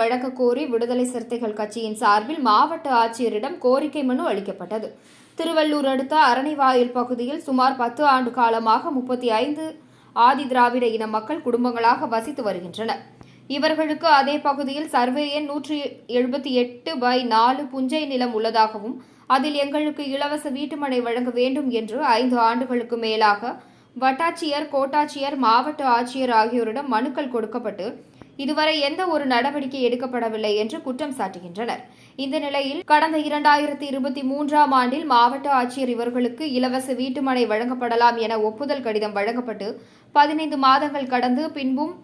வழங்க கோரி விடுதலை சிறுத்தைகள் கட்சியின் சார்பில் மாவட்ட ஆட்சியரிடம் கோரிக்கை மனு அளிக்கப்பட்டது. திருவள்ளூர் அடுத்த அரணைவாயில் பகுதியில் சுமார் பத்து ஆண்டு காலமாக முப்பத்தி ஐந்து ஆதி திராவிட இன மக்கள் குடும்பங்களாக வசித்து வருகின்றனர். இவர்களுக்கு அதே பகுதியில் சர்வே எண் நூற்றி எழுபத்தி எட்டு பை நாலு புஞ்சை நிலம் உள்ளதாகவும் அதில் எங்களுக்கு இலவச வீட்டுமனை வழங்க வேண்டும் என்று ஐந்து ஆண்டுகளுக்கு மேலாக வட்டாட்சியர் கோட்டாட்சியர் மாவட்ட ஆட்சியர் ஆகியோரிடம் மனுக்கள் கொடுக்கப்பட்டு இதுவரை எந்த ஒரு நடவடிக்கை எடுக்கப்படவில்லை என்று குற்றம் சாட்டுகின்றனர். இந்த நிலையில் கடந்த இரண்டாயிரத்தி இருபத்தி மூன்றாம் ஆண்டில் மாவட்ட ஆட்சியர் இவர்களுக்கு இலவச வீட்டுமனை வழங்கப்படலாம் என ஒப்புதல் கடிதம் வழங்கப்பட்டு பதினைந்து மாதங்கள் கடந்து பின்பும்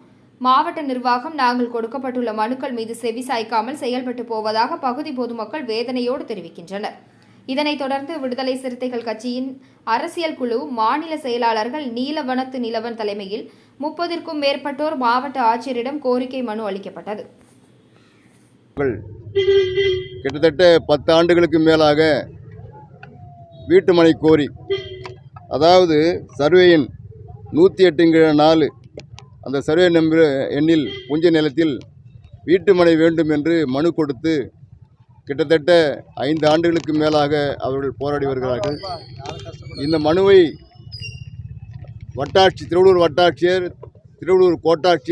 மாவட்ட நிர்வாகம் நாங்கள் கொடுக்கப்பட்டுள்ள மனுக்கள் மீது செவி சாய்க்காமல் செயல்பட்டு போவதாக பகுதி பொதுமக்கள் வேதனையோடு தெரிவிக்கின்றனர். இதனைத் தொடர்ந்து விடுதலை சிறுத்தைகள் கட்சியின் அரசியல் குழு மாநில செயலாளர்கள் நீலவனத்து நிலவன் தலைமையில் முப்பதிற்கும் மேற்பட்டோர் மாவட்ட ஆட்சியரிடம் கோரிக்கை மனு அளிக்கப்பட்டது. கிட்டத்தட்ட பத்து ஆண்டுகளுக்கு மேலாக வீட்டுமனை கோரி அதாவது சர்வேயின் நூற்றி எட்டுங்கிற நாலு அந்த சர்வே நம்பர் எண்ணில் புஞ்ச நிலத்தில் வீட்டுமனை வேண்டும் என்று மனு கொடுத்து கிட்டத்தட்ட ஐந்து ஆண்டுகளுக்கு மேலாக அவர்கள் போராடி வருகிறார்கள். இந்த மனுவை வட்டாட்சி திருவள்ளூர் வட்டாட்சியர் திருவள்ளூர் கோட்டாட்சி